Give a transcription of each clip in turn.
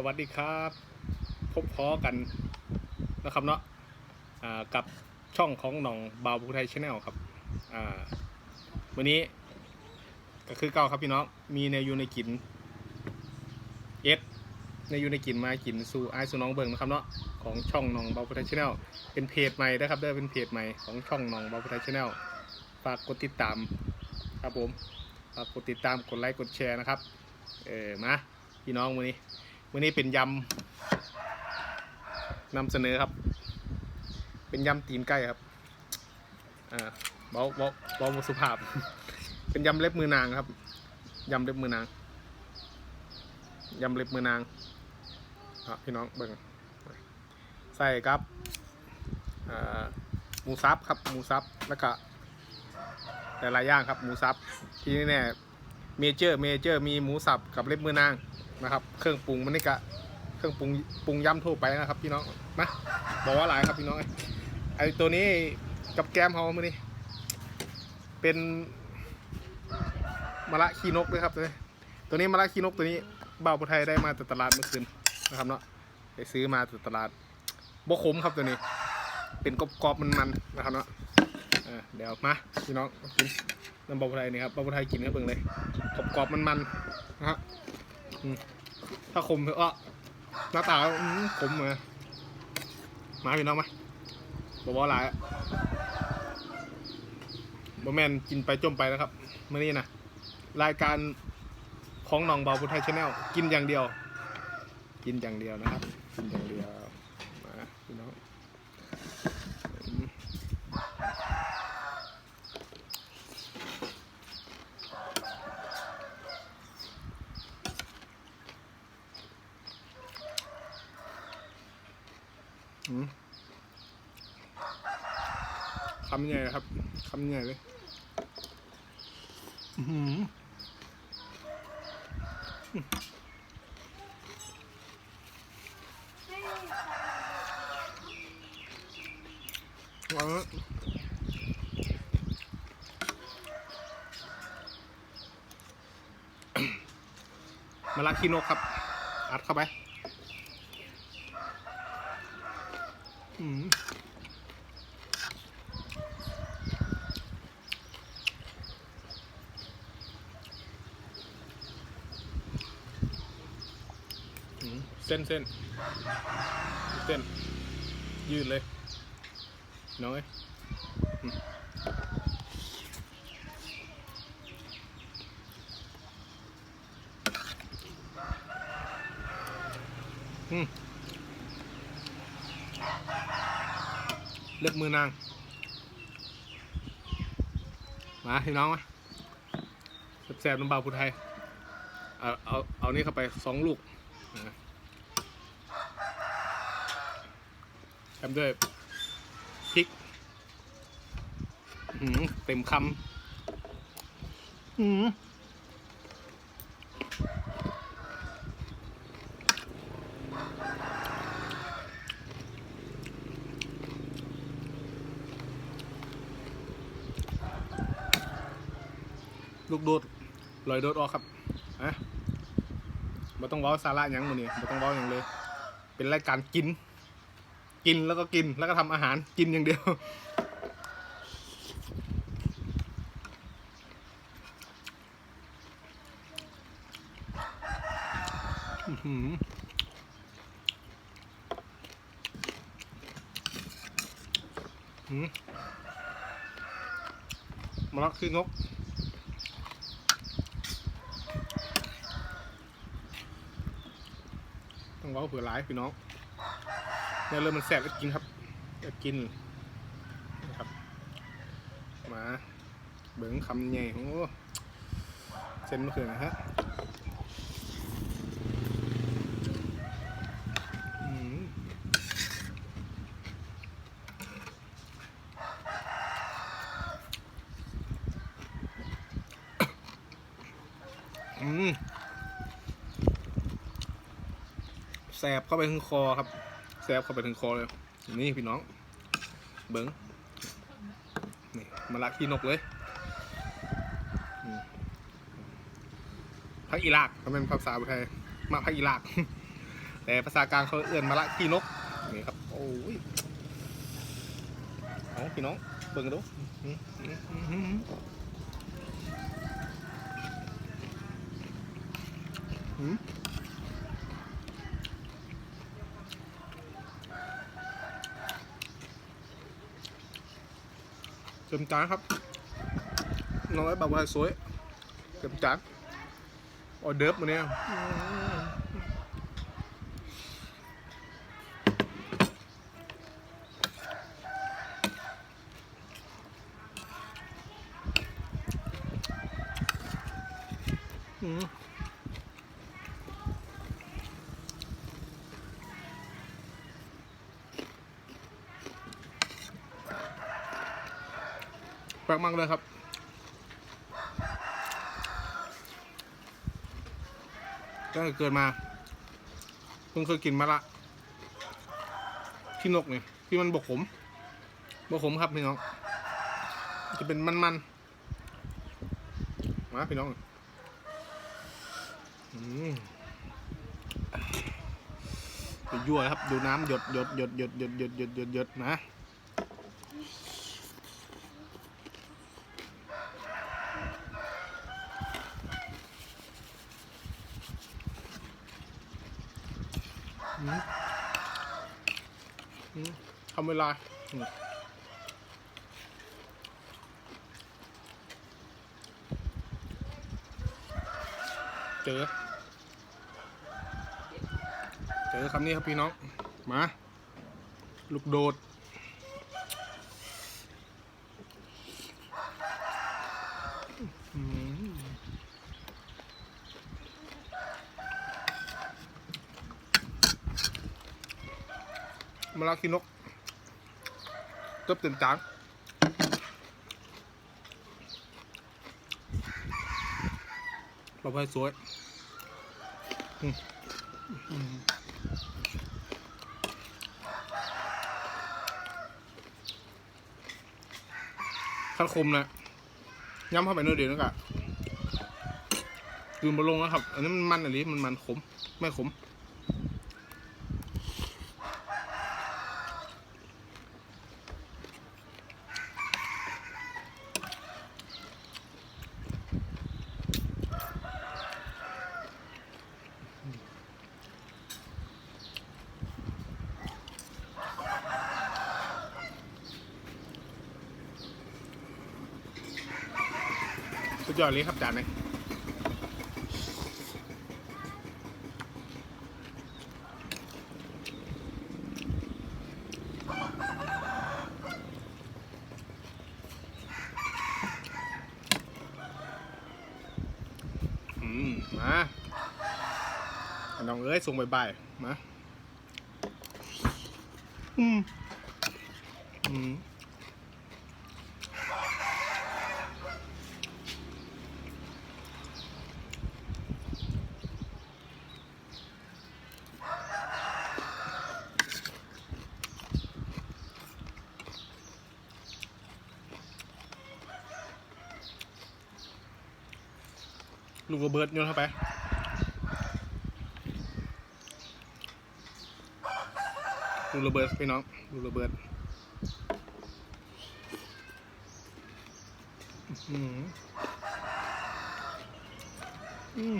สวัสดีครับ พบพ้อกันนะครับเนาะกับช่องของหน้องบาวภูไทยชาแนลครับวันนี้ก็คือเก่าครับพี่น้อง มีในยูในกินเอสในยูในกินมากินสู่ไอสู่น้องเบิงนะครับเนาะของช่องหน้องบาวภูไทยชาแนลเป็นเพจใหม่นะครับเด้อเป็นเพจใหม่ของช่องหน้องบาวภูไทยชาแนลฝากกดติดตามครับผมฝากกดติดตามกดไลค์กดแชร์นะครับเออมาพี่น้องวันนี้ วันนี้เป็นยำนำเสนอครับ เป็นยำตีนไก่ครับอ่าบาเบาเบาสุภาพ เป็นยำเล็บมือนางครับยำเล็บมือนางยำเล็บมือนางอะพี่น้องเบิ่งใส่ครับหมูซับครับหมูซับแล้วก็แต่หลายอย่างครับหมูซับที่นี่เนี่ยเมเจอร์เมเจอร์มีหมูสับกับเล็บมือนาง นะครับ เครื่องปรุงมันนี่กะเครื่องปรุงปรุงย่ำทั่วไปนะครับพี่น้องมาบอกว่าหลายครับพี่น้องไอตัวนี้กับแก้มเขามื่อนี้เป็นมะระขี้นกด้วยครับตัวนี้ตัวนี้มะระขี้นกตัวนี้บ่าวพุไทยได้มาจากตลาดเมื่อคืนนะครับเนาะไปซื้อมาจากตลาดบกขมครับตัวนี้ เป็นกรอบๆมันๆนะครับเนาะเดี๋ยวมาพี่น้องกินน้ำบ่าวพุไทยนี่ครับบ่าวพุไทยกินให้เบิ่งเลยกรอบๆมันๆนะฮะ ถ้าคมเถอะอะหน้าตาอืมคมเลยมาพี่น้องไหมบอกว่าหลายอะบอแมนกินไปจมไปนะครับเมื่อนี้นะรายการของหนองเบาพุทธไทยชาแนลกินอย่างเดียว กินอย่างเดียวนะครับ กินอย่างเดียวมาพี่น้องำใหญ่ครับคำใหญ่เลยอื้อหือเอาละมาลักขี้นครับ อัดเข้าไป อืมอืม เส้นเส้นเส้น ยืดเลย น้อยอืมเลือกมือนาง มาพี่น้องมาแซ่บๆน้ำเบาพุทไทย เอา เอา เอานี่เข้าไปสองลูกนะ ทำด้วยพริกหือเต็มคำอื้อหือลูกโดดลอยโดดออกครับอะม่ต้องว้าสาระยังมันนี่ม่ต้องว้าอย่างเลย เป็นรายการกิน กินแล้วก็กินแล้วก็ทำอาหารกินอย่างเดียว อืมมาลักคือนกต้องเว้าเผื่อหลายพี่น้อง เนี่ยเริ่มมันแสบก็กินครับก็กินนะครับมาเบิ้งคำใหญ่โอ้เส้นมะเขือนะฮะอืมแสบเข้าไปถึงคอครับ แสบเข้าไปถึงคอเลย นี่พี่น้อง เบิ้งนี่มาละขี้นกเลยพักอีลากมันเป็นภาษาไทย มาพักอีลาก แต่ภาษากลางเขาเอื่อนมะละขี้นก นี่ครับ โอ้ยเอาพี่น้อง เบิ่งกันดูอืมอืมอืมอืมอืม เต็มจานครับน้อยแบบว่าสวยเต็มจานออเดิร์ฟมาเนี่ยอืม แปลกมากเลยครับ ตั้งแต่เกิดมาเพิ่งเคยกินมาละขี้นกเนี่ยที่มันบกขมบกขมครับพี่น้อง จะเป็นมันๆมาพี่น้องอืมยั่วครับ ดูน้ำหยดหยดหยดหยดหยดหยดหยดหยดหยดนะ อืมอืมทำเว ลาอืมเจอ เจอคำนี้ครับพี่น้อง มา ลูกโดดอืมมะละขี้นก เติบเต็มจานปลาไปสวยขั้นคมนะย้ำเข้าไปเนื้อเดียวนึกอะยืนบนลงนะครับ อันนี้มันมันอันนี้มันมันขม ไม่ขม ยอดเลยครับจานนี้มาน้องเอ้ยส่งบ่ายๆมาอืม อืม ลูกระเบิดโยนเข้าไป ลูกระเบิดพี่น้อง ลูกระเบิดอื้อหืออืม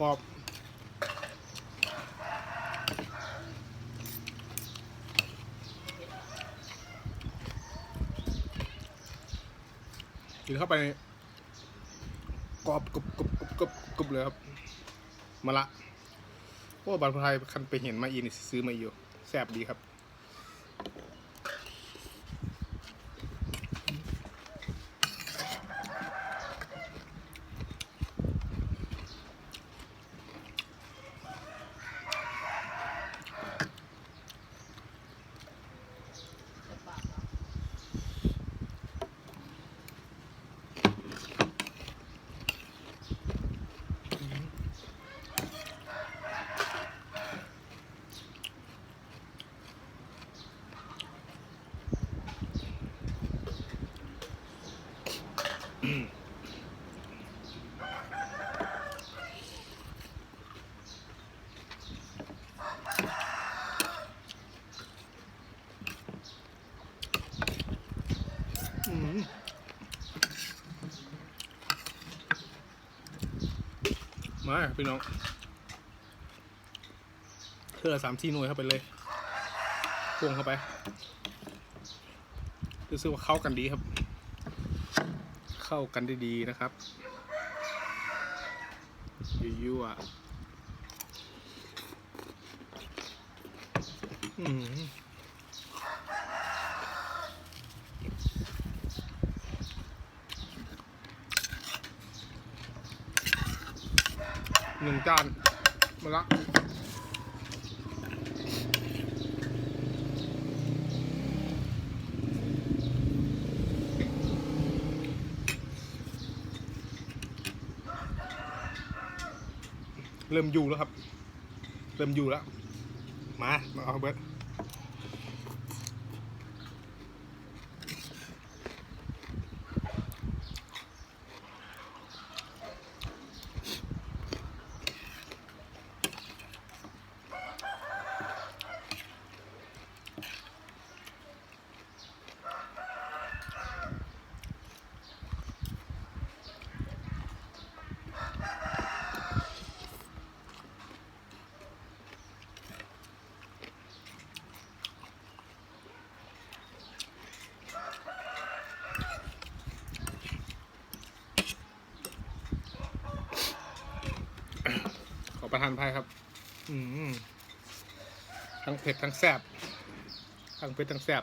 กรอบ กินเข้าไปกรอบกรุบกรุบกรุบกรุบกรุบเลยครับมาละโอ้บานพไทยคันไปเห็นมาอีนี่ซื้อมาอยู่แซ่บดีครับ มาพี่น้องเทือสามสี่หน่วยเข้าไปเลยพวงเข้าไปรู้สึกว่าเข้ากันดีครับ เข้ากันได้ดีนะครับยั่วอืม หนึ่งจานมาละเริ่มอยู่แล้วครับ เริ่มอยู่แล้ว มา มาเอาเบิร์ด ประทานภัยครับ อืมทั้งเผ็ดทั้งแซ่บทั้งเผ็ดทั้งแซ่บ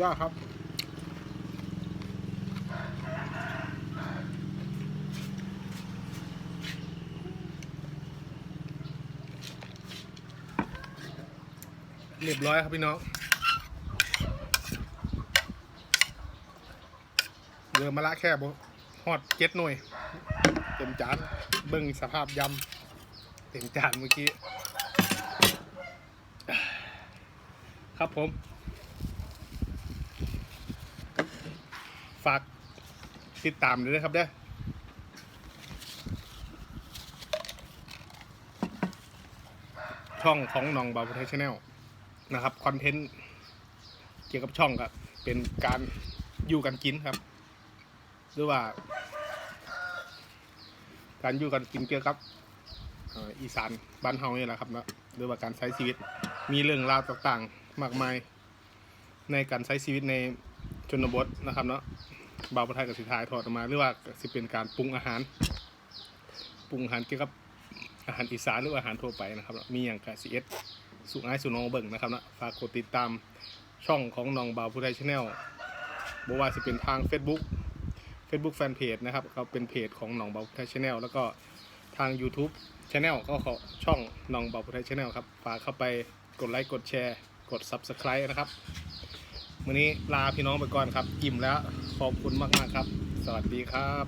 ยอดครับ เรียบร้อยครับพี่น้อง เรือมาละแค่บฮอดเจ็ดหน่วย เต็มจาน เบิ่งสภาพยำ เต็มจานเมื่อกี้ ครับผม ฝาก ติดตามด้วยนะครับเด้อช่องของน้องบาบูไทยชาแนลนะครับคอนเทนต์เกี่ยวกับช่องครับเป็นการอยู่กันกินครับ หรือว่า การอยู่กันกินเกี่ยวกับอีสานบ้านเฮานี่แหละครับเนาะหรือว่าการใช้ชีวิตมีเรื่องราวต่างๆ มากมายในการใช้ชีวิตในชนบทนะครับเนาะ บาวประไทยกับสิทายทอดออกมาหรือว่าสิเป็นการปรุงอาหาร ปรุงอาหารเกี่ยวกับอาหารอีสานหรืออาหารทั่วไปนะครับ มีอย่างกะซีเอสสุไอสุนองเบิ่งนะครับนะฝากกดติดตามช่องของน้องบาวผู้ไทยชาแนลบอกว่าสิเป็นทาง Facebook Facebook Fanpage นะครับเขาเป็นเพจของน้องบาวผู้ไทยชาแนลแล้วก็ทาง YouTube Channel ก็ขอช่องน้องบาวผู้ไทยชาแนลครับฝากเข้าไปกดไลค์กดแชร์ กด Subscribe นะครับ วันนี้ลาพี่น้องไปก่อนครับ อิ่มแล้วขอบคุณมากๆครับ สวัสดีครับ